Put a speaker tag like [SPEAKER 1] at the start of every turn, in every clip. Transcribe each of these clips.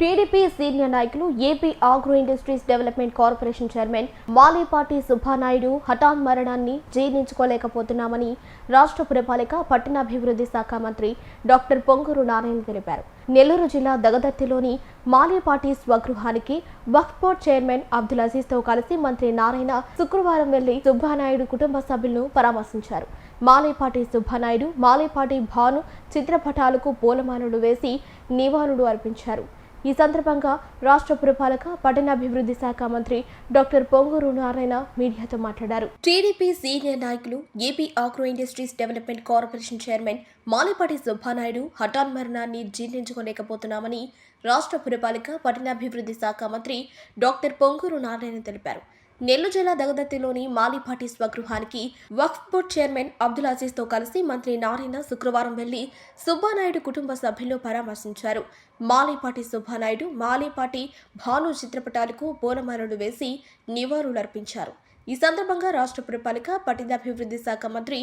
[SPEAKER 1] TDP senior నాయకులు AP agro industries development corporation chairman Malepati Subbanaidu హఠాన్ మరణాన్ని జీర్ణించుకోలేకపోతున్నామని రాష్ట్ర పురపాలిక పట్టణాభివృద్ధి శాఖ మంత్రి డాక్టర్ పొంగూరు నారాయణ తెలిపారు. నెల్లూరు జిల్లా దగదత్తిలోని మాలేపాటి స్వగృహానికి వక్ఫ్ బోర్డ్ చైర్మన్ అబ్దుల్ అజీజ్తో కలిసి మంత్రి నారాయణ శుక్రవారం వెళ్ళి సుబ్బానాయుడు కుటుంబ సభ్యులను పరామర్శించారు. మాలేపాటి సుబ్బానాయుడు మాలేపాటి భాను చిత్రపటాలకు పూలమాలలు వేసి నివాళులు అర్పించారు. ఈ సందర్భంగా రాష్ట్ర పురపాలక పట్టణాభివృద్ధి శాఖ మంత్రి డాక్టర్ పొంగూరు నారాయణ మీడియాతో మాట్లాడారు. టీడీపీ సీనియర్ నాయకులు AP agro industries development corporation chairman Malipati Subbanaidu హఠాన్ మరణాన్ని జీర్ణించుకోలేకపోతున్నామని రాష్ట్ర పురపాలక పట్టణాభివృద్ధి శాఖ మంత్రి డాక్టర్ పొంగూరు నారాయణ తెలిపారు. నెల్లూరు జిల్లా దగదత్తిలోని మాలిపాటి స్వగృహానికి వక్ఫ్ బోర్డ్ చైర్మన్ అబ్దుల్ అజీజ్తో కలిసి మంత్రి నారాయణ శుక్రవారం వెళ్ళి సుబ్బానాయుడు కుటుంబ సభ్యులు పరామర్శించారు. మాలిపాటి సుబ్బానాయుడు మాలిపాటి భాను చిత్రపటాలకు పూలమాలలు వేసి నివాళులర్పించారు. ఈ సందర్భంగా రాష్ట్ర పురపాలిక పట్టణాభివృద్ధి శాఖ మంత్రి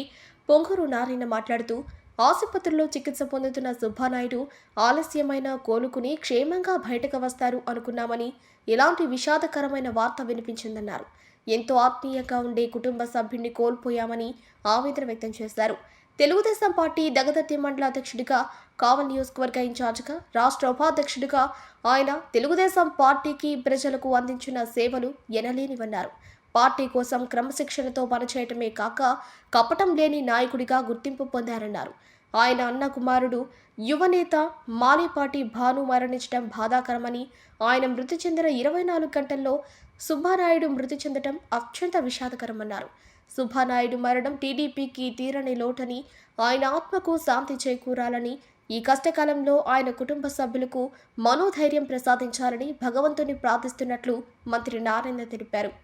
[SPEAKER 1] పొంగూరు నారాయణ మాట్లాడుతూ ఆసుపత్రిలో చికిత్స పొందుతున్న సుబ్బానాయుడు ఆలస్యమైన కోలుకుని క్షేమంగా బయటకు వస్తారు అనుకున్నామని ఇలాంటి విషాదకరమైన వార్త వినిపించిందన్నారు. ఎంతో ఆత్మీయంగా ఉండే కుటుంబ సభ్యుడిని కోల్పోయామని ఆవేదన వ్యక్తం చేశారు. తెలుగుదేశం పార్టీ దగదత్తి మండల అధ్యక్షుడిగా కావల్ నియోజకవర్గ ఇన్ఛార్జిగా రాష్ట్ర ఉపాధ్యక్షుడిగా ఆయన తెలుగుదేశం పార్టీకి ప్రజలకు అందించిన సేవలు ఎనలేనివన్నారు. పార్టీ కోసం క్రమశిక్షణతో పనిచేయటమే కాక కపటం లేని నాయకుడిగా గుర్తింపు పొందారన్నారు. ఆయన అన్న కుమారుడు యువనేత మాలేపాటి భాను మరణించడం బాధాకరమని ఆయన మృతి చెందిన ఇరవై నాలుగు గంటల్లో సుబ్బారాయుడు మృతి చెందడం అత్యంత విషాదకరమన్నారు. సుబ్బానాయుడు మరణం టీడీపీకి తీరని లోటని ఆయన ఆత్మకు శాంతి చేకూరాలని ఈ కష్టకాలంలో ఆయన కుటుంబ సభ్యులకు మనోధైర్యం ప్రసాదించాలని భగవంతుని ప్రార్థిస్తున్నట్లు మంత్రి నారాయణ తెలిపారు.